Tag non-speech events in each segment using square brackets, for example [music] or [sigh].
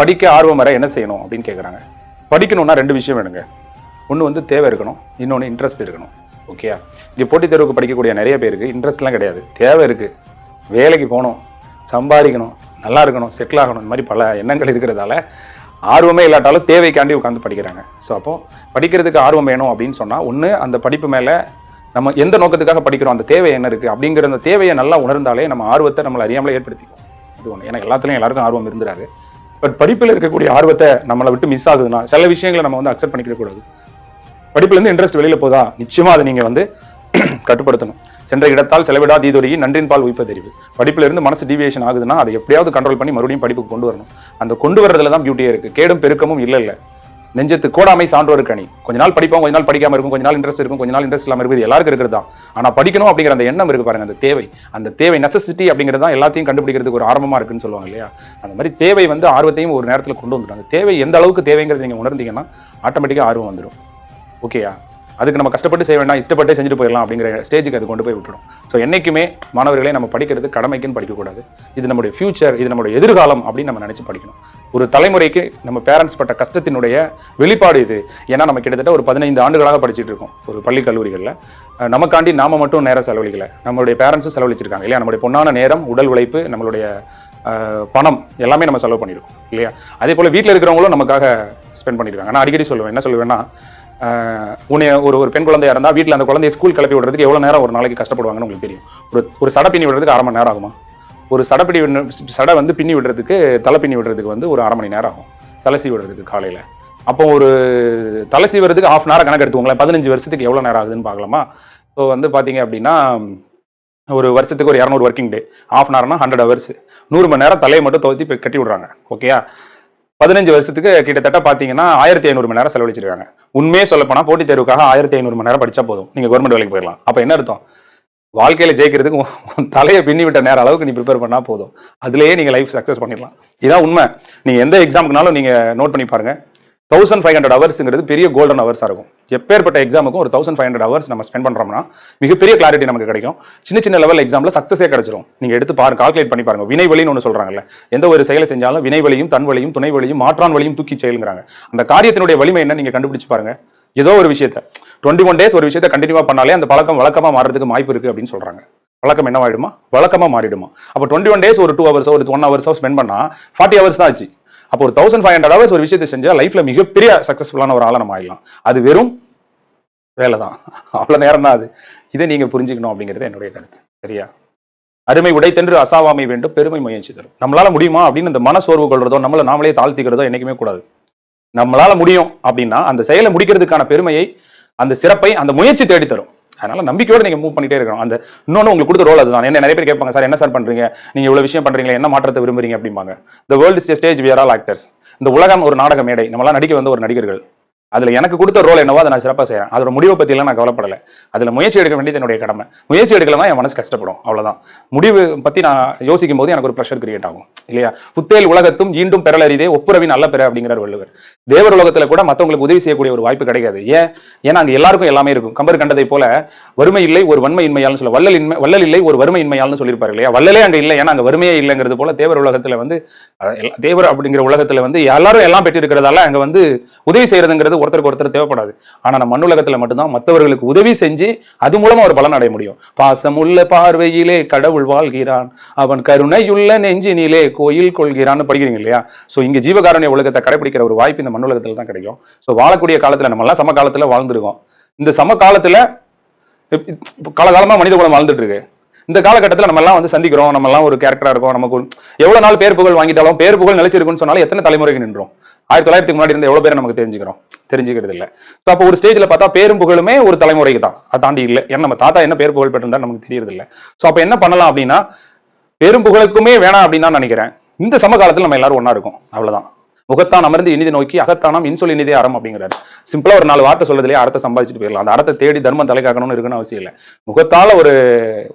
படிக்க ஆர்வம் வர என்ன செய்யணும் அப்படின்னு கேட்குறாங்க படிக்கணும்னா ரெண்டு விஷயம் வேணுங்க. ஒன்று வந்து தேவை இருக்கணும். இன்னொன்று இன்ட்ரெஸ்ட் இருக்கணும். ஓகேயா இங்கே போட்டித் தேர்வுக்கு படிக்கக்கூடிய நிறைய பேருக்கு இன்ட்ரெஸ்ட்லாம் கிடையாது. தேவை இருக்குது வேலைக்கு போகணும். சம்பாதிக்கணும். நல்லா இருக்கணும். செட்டில் ஆகணும். இந்த மாதிரி பல எண்ணங்கள் இருக்கிறதால ஆர்வமே இல்லாட்டாலும் தேவைக்காண்டி உட்காந்து படிக்கிறாங்க. ஸோ அப்போது படிக்கிறதுக்கு ஆர்வம் வேணும் அப்படின்னு சொன்னால் ஒன்று அந்த படிப்பு மேலே நம்ம எந்த நோக்கத்துக்காக படிக்கிறோம்? அந்த தேவை என்ன இருக்குது அப்படிங்கிற அந்த தேவையை நல்லா உணர்ந்தாலே நம்ம ஆர்வத்தை நம்மளை அறியாமலே ஏற்படுத்திக்கும். இது ஒன்று ஏன்னா எல்லாத்துலேயும் எல்லாருக்கும் ஆர்வம் இருந்துராது பட் படிப்பில் இருக்கக்கூடிய ஆர்வத்தை நம்மளை விட்டு மிஸ் ஆகுதுன்னா சில விஷயங்களை நம்ம வந்து அக்செப்ட் பண்ணிக்க கூடாது. படிப்புலேருந்து இன்ட்ரெஸ்ட் வெளியில போதா நிச்சயமா அதை நீங்க வந்து [clears throat] கட்டுப்படுத்தணும். சென்ற இடத்தால் செலவிடா தீதுரையை நன்றின் பால் உயிப்ப தெரிவு. இருந்து மனசு டிவியேஷன் ஆகுதுன்னா அதை எப்படியாவது கண்ட்ரோல் பண்ணி மறுபடியும் படிப்புக்கு கொண்டு வரணும். அந்த கொண்டு வரதுல தான் பியூட்டியே இருக்கு. கேடும் பெருக்கமும் இல்ல இல்ல நெஞ்சத்து கோடாமை சான்றோர் கணி கொஞ்ச நாள் படிப்போம் கொஞ்ச நாள் படிக்காம இருக்கும் கொஞ்ச நாள் இன்ட்ரெஸ்ட் இருக்கும் கொஞ்ச நாள் இன்ட்ரெஸ்ட் இல்லாம இருக்குது. எல்லாருக்கும் இருக்கிறது தான். ஆனா படிக்கணும் அப்படிங்கிற அந்த எண்ணம் இருக்கு பாருங்க அந்த தேவை. அந்த தேவை நெசசிட்டி அப்படிங்கிறது தான் எல்லாத்தையும் கண்டுபிடிக்கிறதுக்கு ஒரு ஆரம்பமா இருக்குன்னு சொல்லுவாங்க இல்லையா? அந்த மாதிரி தேவை வந்து ஆர்வத்தையும் ஒரு நேரத்தில் கொண்டு வந்துடும். அந்த தேவை எந்த அளவுக்கு தேவைங்கிறது நீங்க உணர்ந்தீங்கன்னா ஆட்டோமேட்டிக்காக ஆர்வம் வந்துடும் ஓகேயா அதுக்கு நம்ம கஷ்டப்பட்டு செய்ய வேண்டாம் இஷ்டப்பட்டு செஞ்சுட்டு போயிடலாம் அப்படிங்கிற ஸ்டேஜுக்கு அது கொண்டு போய் விட்டுடும். ஸோ என்றைக்குமே மாணவர்களை நம்ம படிக்கிறது கடமைக்குன்னு படிக்கக்கூடாது. இது நம்முடைய ஃபியூச்சர் இது நம்முடைய எதிர்காலம் அப்படின்னு நம்ம நினச்சி படிக்கணும். ஒரு தலைமுறைக்கு நம்ம பேரண்ட்ஸ் பட்ட கஷ்டத்தினுடைய வெளிப்பாடு இது. ஏன்னா நம்ம கிட்டத்தட்ட ஒரு பதினைந்து ஆண்டுகளாக படிச்சுட்டு இருக்கோம். ஒரு பள்ளி கல்லூரிகளில். நமக்காண்டி நாம மட்டும் நேரம் செலவழிக்கல. நம்மளுடைய பேரண்ட்ஸும் செலவழிச்சிருக்காங்க இல்லையா? நம்மளுடைய பொன்னான நேரம் உடல் உழைப்பு நம்மளுடைய பணம் எல்லாமே நம்ம செலவு பண்ணியிருக்கோம் இல்லையா? அதே போல் வீட்டில் இருக்கிறவங்களும் நமக்காக ஸ்பெண்ட் பண்ணியிருக்காங்க நான் அடிக்கடி சொல்லுவேன் என்ன சொல்லுவேன்னா உன்னைய ஒரு ஒரு பெண் குழந்தையா இருந்தால் வீட்டில் அந்த குழந்தைய ஸ்கூல் கிளப்பி விடுறதுக்கு எவ்வளோ நேரம் ஒரு நாளைக்கு கஷ்டப்படுவாங்கன்னு உங்களுக்கு தெரியும். ஒரு ஒரு சடை பின்னி விடுறதுக்கு அரை மணி நேரம் ஆகுமா? ஒரு சடை பின்னி சடை வந்து பின்னி விடுறதுக்கு தலை பின்னி விடுறதுக்கு வந்து ஒரு அரை மணி நேரம் ஆகும். தலை சீவி விடுறதுக்கு காலையில். அப்போ ஒரு தலை சீவுறதுக்கு ஹாஃப் ஹவர் கணக்கு எடுத்துக்கோங்களேன். பதினஞ்சு வருஷத்துக்கு எவ்வளோ நேரம் ஆகுதுன்னு பார்க்கலாமா? ஸோ வந்து பார்த்தீங்க அப்படின்னா ஒரு வருஷத்துக்கு ஒரு இரநூறு ஒர்க்கிங் டே ஹாஃப் அன் ஹவர்னா ஹண்ட்ரட் ஹவர்ஸ் நூறு மணி நேரம் தலையை மட்டும் துவத்தி கட்டி விடுறாங்க. ஓகேயா பதினஞ்சு வருஷத்துக்கு கிட்டத்தட்ட பார்த்தீங்கன்னா ஆயிரத்தி ஐநூறு மணி நேரம் செலவழிச்சிருக்காங்க. உண்மையே சொல்லப்போனால் போட்டித் தேர்வுக்காக ஆயிரத்தி ஐநூறு மணி நேரம் படிச்சா போதும். நீங்க கவர்மெண்ட் வேலைக்கு போயிடலாம் அப்ப என்ன அர்த்தம்? வாழ்க்கையில ஜெயிக்கிறதுக்கு உன் தலையை பின்னி விட்ட நேர அளவுக்கு நீ ப்ரிப்பேர் பண்ணா போதும். அதுலயே நீங்க லைஃப் சக்சஸ் பண்ணிடலாம். இதான் உண்மை. நீங்க எந்த எக்ஸாமுக்குனாலும் நீங்க நோட் பண்ணி பாருங்க. தௌசண்ட் ஃபைவ் ஹண்ட்ரட் ஹவர்ஸ்ங்கிறது பெரிய கோல்டன் ஹவர்ஸாக இருக்கும். எப்பேற்பட்ட எக்ஸாமுக்கும் ஒரு தௌசண்ட் ஃபைவ் ஹண்ட்ரட் ஹவர்ஸ் நம்ம ஸ்பெண்ட் பண்ணுறோம்னா மிகப்பெரிய கிளாரிட்டி நமக்கு கிடைக்கும். சின்ன சின்ன லெவல் எக்ஸாம்ல சக்ஸஸே கிடைச்சிரும். நீங்கள் எடுத்து பாருங்க கால்குலேட் பண்ணி பாருங்க. வினை வழின்னு ஒன்று சொல்கிறாங்கல்ல எந்த ஒரு செயலை செஞ்சாலும் வினை வழியும் தன் வழியும் துணை வழியும் மாற்றான் வழியும் தூக்கி செயலுங்கிறாங்க. அந்த காரியத்தினுடைய வலிமை என்ன? நீங்கள் கண்டுபிடிச்சு பாருங்க. ஏதோ ஒரு விஷயத்த. டுவெண்ட்டி ஒன் டேஸ் ஒரு விஷயத்த கண்டினியூவாக பண்ணாலே அந்த பழக்கம் வழக்கமாக மாறதுக்கு வாய்ப்பு இருக்குது அப்படின்னு சொல்கிறாங்க வழக்கம் என்னவாயிடுமா? வழக்கமாக மாறிடுமா. அப்போ டுவெண்ட்டி ஒன் டேஸ் ஒரு டூ ஹவர்ஸோ ஒரு ஒன் ஹவர்ஸோ ஸ்பெண்ட் பண்ணால் ஃபார்ட்டி ஹவர்ஸ் தான் ஆச்சு. அப்போ ஒரு தௌசண்ட் ஃபைவ் ஹண்ட்ரட் ஹவர்ஸ் ஒரு விஷயத்தை செஞ்சால் லைஃப்ல மிகப்பெரிய சக்சஸ்ஃபுல்லான ஒரு ஆளை நம்ம ஆயிடலாம். அது வெறும் வேலை தான் அவ்வளோ நேரம் தான் அது. இதை நீங்கள் புரிஞ்சுக்கணும் அப்படிங்கிறது என்னுடைய கருத்து. சரியா? அருமை உடைத்தென்று அசாவாமை வேண்டும் பெருமை முயற்சி தரும். நம்மளால முடியுமா அப்படின்னு இந்த மன சோர்வு கொள்றதோ நம்மளை நாமளே தாழ்த்திக்கிறதோ என்றைக்குமே கூடாது. நம்மளால முடியும் அப்படின்னா அந்த செயலை முடிக்கிறதுக்கான பெருமையை அந்த சிறப்பை அந்த முயற்சி தேடி தரும் அதனால நம்பிக்கையோட நீங்க மூவ் பண்ணிட்டே இருக்கணும். அந்த இன்னொன்னு உங்களுக்கு கொடுத்த ரோல் அதுதான். என்ன நிறைய பேர் கேட்பாங்க சார் என்ன சார் பண்றீங்க? நீங்க இவ்வளவு விஷயம் பண்ணுறீங்க என்ன மாற்றத்தை விரும்புறீங்க? அப்படிம்பாங்க. இந்த world stage we're all actors இந்த உலகம் ஒரு நாடக மேடை. நம்மளாம் நடிக்க வந்த ஒரு நடிகர்கள். அதுல எனக்கு கொடுத்த ரோல் என்னவோ அதை நான் சிறப்பா செய்கிறேன் அதோட முடிவை பத்தி நான் கவலைப்படலை. அதுல முயற்சி எடுக்க வேண்டியது என்னுடைய கடமை. முயற்சி எடுக்கலன்னா என் மனசு கஷ்டப்படும். அவ்வளவுதான். முடிவு பத்தி நான் யோசிக்கும் போது எனக்கு ஒரு ப்ரெஷர் கிரியேட் ஆகும். இல்லையா? புத்தேல் உலகத்தும் ஈண்டும் பெறலறிதே ஒப்புரவி நல்ல பெற அப்படிங்கிறார் வள்ளுவர். தேவர் உலகத்தில் கூட மற்றவங்களுக்கு உதவி செய்யக்கூடிய ஒரு வாய்ப்பு கிடைக்காது ஏன்? ஏன்னா அங்க எல்லாருக்கும் எல்லாமே இருக்கும். கம்பர் கண்டதை போல வறுமை இல்லை ஒரு வன்மை இன்மையால்னு சொல்ல வள்ளல் இன்மை வள்ளல் இல்லை ஒரு வறுமை இன்மையால்னு சொல்லியிருப்பார் இல்லையா? வள்ளலே அங்கே இல்லை. ஏன்னா அங்க வறுமையே இல்லைங்கிறது போல தேவர் உலகத்தில் வந்து தேவர் அப்படிங்கிற உலகத்தில் வந்து எல்லாரும் எல்லாம் பெற்றிருக்கிறதால அங்கே அங்க வந்து உதவி செய்யறதுங்கிறது ஒருத்தருக்கு ஒருத்தர் தேவைப்படாது. ஆனா நம்ம மண்ணுலகத்துல மட்டும்தான் மற்றவர்களுக்கு உதவி செஞ்சு அது மூலமா ஒரு பலன் அடைய முடியும். பாசமுள்ள பார்வையிலே கடவுள் வாழ்கிறான். அவன் கருணையுள்ள நெஞ்சினிலே கோயில் கொள்கிறான்னு படிக்கிறீங்க இல்லையா? சோ இங்க ஜீவகாரணிய உலகத்தை கடைபிடிக்கிற ஒரு வாய்ப்பு இந்த மண்ணுலகத்துல தான் கிடைக்கும். ஸோ வாழக்கூடிய காலத்துல நம்ம எல்லாம் சம காலத்துல வாழ்ந்துருக்கோம். இந்த சம காலத்துல காலகாலமா மனித குலம் வாழ்ந்துட்டு இருக்கு இந்த காலகட்டத்தில் நம்ம எல்லாம் வந்து சந்திக்கிறோம். நம்ம எல்லாம் ஒரு கேரக்டரா இருக்கோம். நமக்கு எவ்வளோ எவ்வளவு நாள் பேர் புகழ் வாங்கிட்டாலும் பேர் புகழ் நிலைச்சிருக்குன்னு சொன்னாலும் எத்தனை தலைமுறைக்கு நின்றோம்? ஆயிரத்தி தொள்ளாயிரத்துக்கு முன்னாடி இருந்த எவ்வளவு பேரை நமக்கு தெரிஞ்சுக்கிறோம்? தெரிஞ்சுக்கிறது இல்லை. ஸோ அப்போ ஒரு ஸ்டேஜ்ல பார்த்தா பேரும் புகழுமே ஒரு தலைமுறைக்கு தான். அதை தாண்டி இல்லை. ஏன்னா நம்ம தாத்தா என்ன பேர் புகழ் பெற்றிருந்தா நமக்கு தெரியறது இல்லை. ஸோ அப்போ என்ன பண்ணலாம் அப்படின்னா பேரும் புகழுக்குமே வேணாம் அப்படின்னு தான் நினைக்கிறேன். இந்த சமகாலத்தில் நம்ம எல்லாரும் ஒன்றா இருக்கும். அவ்வளவுதான். முகத்தான் அமர்ந்து இனிதை நோக்கி அகத்தானம் இன்சொல் இனிதே அறம் அப்படிங்கிறாரு. சிம்பிளா ஒரு நாலு வார்த்தை சொல்றதுலேயே அர்த்தம் சம்பாதிச்சுட்டு போயிடலாம். அந்த அறத்தை தேடி தர்மம் தலை காக்கணும்னு இருக்குன்னு அவசியம் இல்லை. முகத்தால ஒரு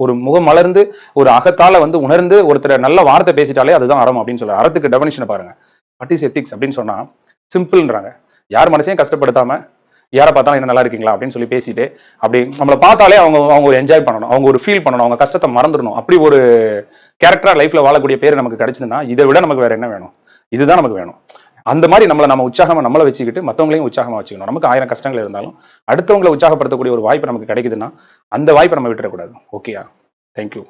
ஒரு முகம் மலர்ந்து ஒரு அகத்தால வந்து உணர்ந்து ஒருத்தர் நல்ல வார்த்தை பேசிட்டாலே அதுதான் அறம் அப்படின்னு சொல்றாரு. அறத்துக்கு டெபனிஷனை பாருங்க. வாட் இஸ் எத்திக்ஸ் அப்படின்னு சொன்னால் சிம்பிள்ன்றாங்க யார் மனசையும் கஷ்டப்படுத்தாமல் யாரை பார்த்தாலும் என்ன நல்லா இருக்கீங்களா அப்படின்னு சொல்லி பேசிட்டு அப்படி நம்மளை பார்த்தாலே அவங்க அவங்க ஒரு என்ஜாய் பண்ணணும் அவங்க ஒரு ஃபீல் பண்ணணும் அவங்க கஷ்டத்தை மறந்துடணும். அப்படி ஒரு கேரக்டராக லைஃப்பில் வாழக்கூடிய பேர் நமக்கு கிடைச்சதுன்னா இதை விட நமக்கு வேறு என்ன வேணும்? இதுதான் நமக்கு வேணும். அந்த மாதிரி நம்மளை நம்ம உற்சாகமாக நம்மளை வச்சுக்கிட்டு மற்றவங்களையும் உற்சாகமாக வச்சுக்கணும். நமக்கு ஆயிரம் கஷ்டங்கள் இருந்தாலும் அடுத்தவங்களை உற்சாகப்படுத்தக்கூடிய ஒரு வாய்ப்பு நமக்கு கிடைக்குதுன்னா அந்த வாய்ப்பை நம்ம விட்டுறக்கூடாது. ஓகேயா தேங்க்யூ